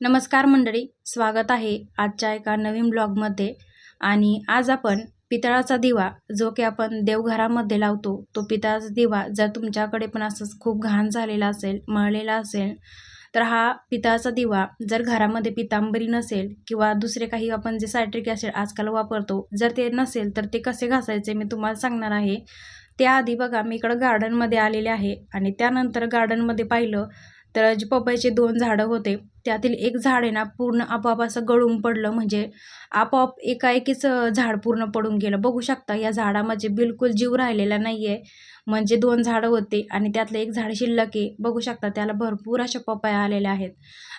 नमस्कार मंडळी स्वागत आहे आजच्या एका नवीन ब्लॉगमध्ये. आणि आज आपण पितळाचा दिवा जो की आपण देवघरामध्ये लावतो तो पितळाचा दिवा जर तुमच्याकडे पण असंच खूप घाण झालेला असेल मळलेला असेल तर हा पितळाचा दिवा जर घरामध्ये पितांबरी नसेल किंवा दुसरे काही आपण जे सायट्रिक असेल आजकाल वापरतो जर ते नसेल तर ते कसे घासायचे मी तुम्हाला सांगणार आहे. त्याआधी बघा मी इकडं गार्डनमध्ये आलेले आहे आणि त्यानंतर गार्डनमध्ये पाहिलं तर जे पपईचे दोन झाडं होते त्यातील एक झाड आहे ना पूर्ण आपोआप असं गळून पडलं. म्हणजे आपोआप एकाएकीच झाड पूर्ण पडून गेलं. बघू शकता या झाडामध्ये बिलकुल जीव राहिलेला नाही आहे म्हणजे दोन झाडं होते आणि त्यातलं एक झाड शिल्लक आहे. बघू शकता त्याला भरपूर अशा पपाया आलेल्या आहेत.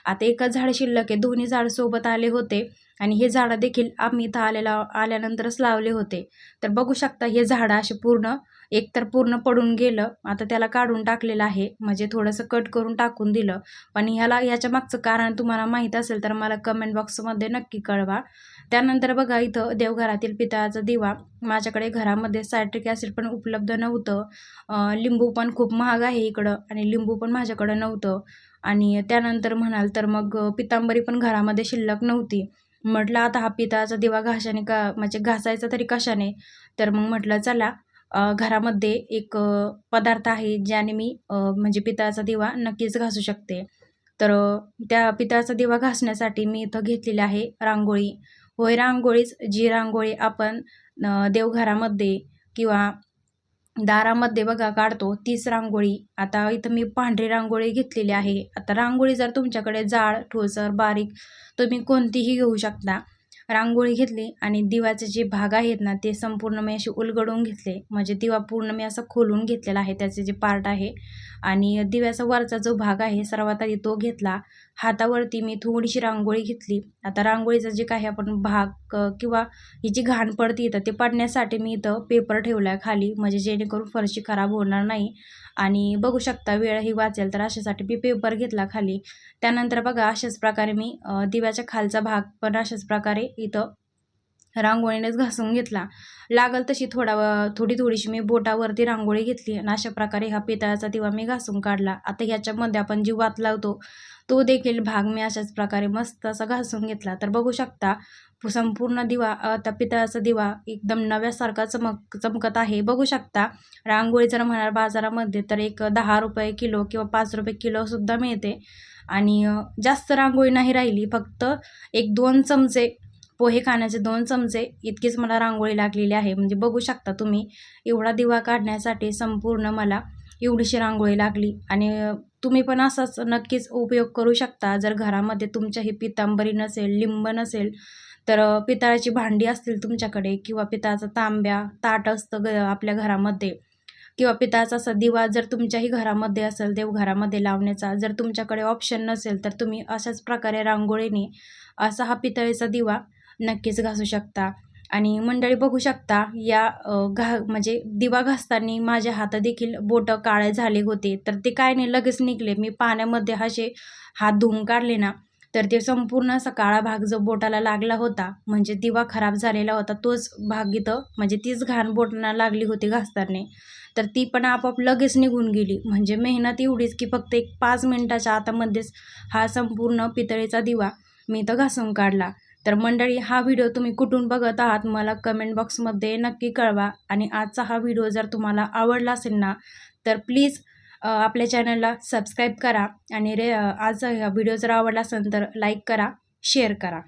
आता एकच झाड शिल्लक आहे. दोन्ही झाड सोबत आले होते आणि हे झाडं देखील आम्ही इथं आलेला आल्यानंतरच लावले होते. तर बघू शकता हे झाडं असे पूर्ण एक तर पूर्ण पडून गेलं आता त्याला काढून टाकलेलं आहे. म्हणजे थोडंसं कट करून टाकून दिलं. पण ह्याला याच्या मागचं कारण तुम्हाला माहीत असेल तर मला कमेंट बॉक्समध्ये नक्की कळवा. त्यानंतर बघा इथं देवघरातील पितळाचा दिवा माझ्याकडे घरामध्ये सायट्रिक ॲसिड पण उपलब्ध नव्हतं. लिंबू पण खूप महाग आहे इकडं आणि लिंबू पण माझ्याकडं नव्हतं. आणि त्यानंतर म्हणाल तर मग पितांबरी पण घरामध्ये शिल्लक नव्हती. म्हटलं आता हा पिताचा दिवा घाशाने का म्हणजे घासायचा तरी कशाने? तर मग म्हटलं चला घरामध्ये एक पदार्थ आहे ज्याने मी म्हणजे पितळाचा दिवा नक्कीच घासू शकते. तर त्या पितळाचा दिवा घासण्यासाठी मी इथं घेतलेली आहे रांगोळी. होय रांगोळीच जी रांगोळी आपण देवघरामध्ये किंवा दारामध्ये बघा काढतो तीच रांगोळी. आता इथं मी पांढरी रांगोळी घेतलेली आहे. आता रांगोळी जर तुमच्याकडे जाड ठोसर बारीक तुम्ही कोणतीही घेऊ शकता. रांगोळी घेतली आणि दिव्याचे जे भाग आहेत ना ते संपूर्ण मी असे उलगडून घेतले. म्हणजे दिवा पूर्ण मी असं खोलून घेतलेला आहे त्याचे जे पार्ट आहे. आणि दिव्याचा वरचा जो भाग आहे सर्वात आधी तो घेतला. हातावरती मी थोडीशी रांगोळी घेतली. आता रांगोळीचा जे काही आपण भाग किंवा ही जी घाण पडती इथं ते पडण्यासाठी मी इथं पेपर ठेवला आहे खाली. म्हणजे जेणेकरून फरशी खराब होणार नाही. आणि बघू शकता वेळही वाचेल तर अशासाठी मी पेपर घेतला खाली. त्यानंतर बघा अशाच प्रकारे मी दिव्याच्या खालचा भाग पण अशाच प्रकारे इथं रांगोळीनेच घासून घेतला. लागल तशी थोडा थोडी थोडीशी मी बोटावरती रांगोळी घेतली. आणि अशा प्रकारे हा पितळाचा दिवा मी घासून काढला. आता ह्याच्यामध्ये आपण जी वात लावतो तो देखील भाग मी अशाच प्रकारे मस्त असा घासून घेतला. तर बघू शकता संपूर्ण दिवा त्या पितळाचा दिवा एकदम नव्यासारखा चमक चमकत आहे. बघू शकता रांगोळी जर म्हणाल बाजारामध्ये तर एक दहा रुपये किलो किंवा पाच रुपये किलोसुद्धा मिळते. आणि जास्त रांगोळी नाही राहिली. फक्त एक दोन चमचे पोहे खाण्याचे दोन चमचे इतकीच मला रांगोळी लागलेली आहे. म्हणजे बघू शकता तुम्ही एवढा दिवा काढण्यासाठी संपूर्ण मला एवढीशी रांगोळी लागली. आणि तुम्ही पण असाच नक्कीच उपयोग करू शकता. जर घरामध्ये तुमच्याही पितांबरी नसेल लिंब नसेल तर पितळाची भांडी असतील तुमच्याकडे किंवा पितळाचा तांब्या ताट असतं ग आपल्या घरामध्ये किंवा पितळाचा असा दिवा जर तुमच्याही घरामध्ये असेल देवघरामध्ये लावण्याचा जर तुमच्याकडे ऑप्शन नसेल तर तुम्ही अशाच प्रकारे रांगोळीने असा हा पितळेचा दिवा नक्कीच घासू शकता. आणि मंडळी बघू शकता या घा म्हणजे दिवा घासताना माझ्या हातादेखील बोटं काळे झाले होते. तर ते काय नाही लगेच निघले. मी पाण्यामध्ये असे हात धुवून काढले ना तर ते संपूर्ण असा काळा भाग जो बोटाला लागला होता म्हणजे दिवा खराब झालेला होता तोच भाग इथं म्हणजे तीच घाण बोटांना लागली होती घासताना. तर ती पण आपोआप लगेच निघून गेली. म्हणजे मेहनत एवढीच की फक्त एक पाच मिनटाच्या आतामध्येच हा संपूर्ण पितळेचा दिवा मी इथं घासून काढला. तर मंडळी हा व्हिडिओ तुम्ही कुठून बघत आहात मला कमेंट बॉक्समध्ये नक्की कळवा. आणि आजचा हा व्हिडिओ जर तुम्हाला आवडला असेल ना तर प्लीज आपल्या चॅनलला सबस्क्राईब करा. आणि रे आज व्हिडिओ जर आवडला असेल तर लाईक करा शेअर करा.